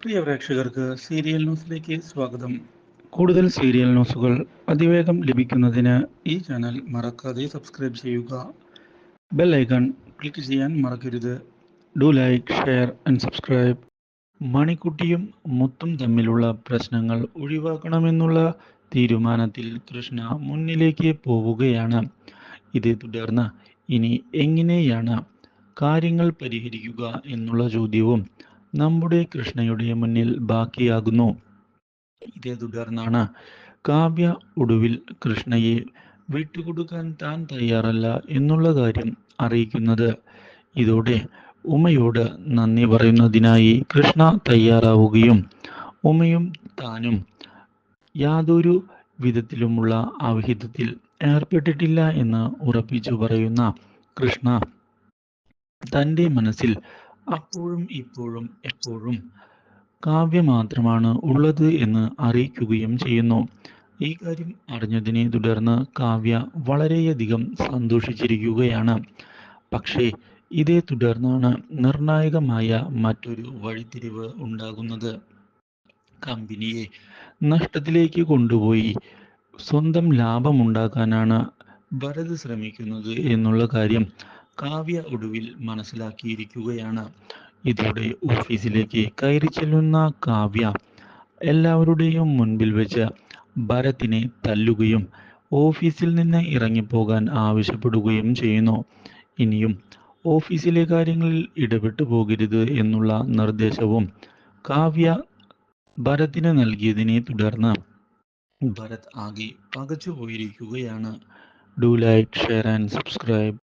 പ്രിയ പ്രേക്ഷകർക്ക് സീരിയൽ ന്യൂസിലേക്ക് സ്വാഗതം. കൂടുതൽ സീരിയൽ ന്യൂസുകൾ അതിവേഗം ലഭിക്കുന്നതിന് ഈ ചാനൽ മറക്കാതെ സബ്സ്ക്രൈബ് ചെയ്യുക. ബെൽ ഐക്കൺ ക്ലിക്ക് ചെയ്യാൻ മറക്കരുത്. Do like share and subscribe. മണിക്കുട്ടിയും മുത്തും തമ്മിലുള്ള പ്രശ്നങ്ങൾ ഒഴിവാക്കണമെന്നുള്ള തീരുമാനത്തിൽ കൃഷ്ണ മുന്നിലേക്ക് പോവുകയാണ്. ഇതേ തുടർന്ന് ഇനി എങ്ങനെയാണ് കാര്യങ്ങൾ പരിഹരിക്കുക എന്നുള്ള ചോദ്യവും നമ്മുടെ കൃഷ്ണയുടെ മുന്നിൽ ബാക്കിയാകുന്നു. ഇതേ തുടർന്നാണ് കാവ്യ ഒടുവിൽ കൃഷ്ണയെ വിട്ടുകൊടുക്കാൻ താൻ തയ്യാറല്ല എന്നുള്ള കാര്യം അറിയിക്കുന്നത്. ഇതോടെ ഉമയോട് നന്ദി പറയുന്നതിനായി കൃഷ്ണ തയ്യാറാവുകയും ഉമയും താനും യാതൊരു വിധത്തിലുമുള്ള അവിഹിതത്തിൽ ഏർപ്പെട്ടിട്ടില്ല എന്ന് ഉറപ്പിച്ചു പറയുന്ന കൃഷ്ണ തന്റെ മനസ്സിൽ അപ്പോഴും ഇപ്പോഴും എപ്പോഴും കാവ്യ മാത്രമാണ് ഉള്ളത് എന്ന് അറിയിക്കുകയും ചെയ്യുന്നു. ഈ കാര്യം അറിഞ്ഞതിനെ തുടർന്ന് കാവ്യ വളരെയധികം സന്തോഷിച്ചിരിക്കുകയാണ്. പക്ഷേ ഇതേ തുടർന്നാണ് നിർണായകമായ മറ്റൊരു വഴിത്തിരിവ് ഉണ്ടാകുന്നത്. കമ്പനിയെ നഷ്ടത്തിലേക്ക് കൊണ്ടുപോയി സ്വന്തം ലാഭമുണ്ടാക്കാനാണ് ഭരത് ശ്രമിക്കുന്നത് എന്നുള്ള കാര്യം കാവ്യ ഒടുവിൽ മനസ്സിലാക്കിയിരിക്കുകയാണ്. ഇതോടെ ഓഫീസിലേക്ക് കയറി ചെല്ലുന്ന കാവ്യ എല്ലാവരുടെയും മുൻപിൽ വെച്ച് ഭരത്തിനെ തല്ലുകയും ഓഫീസിൽ നിന്ന് ഇറങ്ങിപ്പോകാൻ ആവശ്യപ്പെടുകയും ചെയ്യുന്നു. ഇനിയും ഓഫീസിലെ കാര്യങ്ങളിൽ ഇടപെട്ടു പോകരുത് എന്നുള്ള നിർദ്ദേശവും കാവ്യ ഭരത്തിന് നൽകിയതിനെ തുടർന്ന് ഭരത് ആകെ പകച്ചു പോയിരിക്കുകയാണ് do like share and subscribe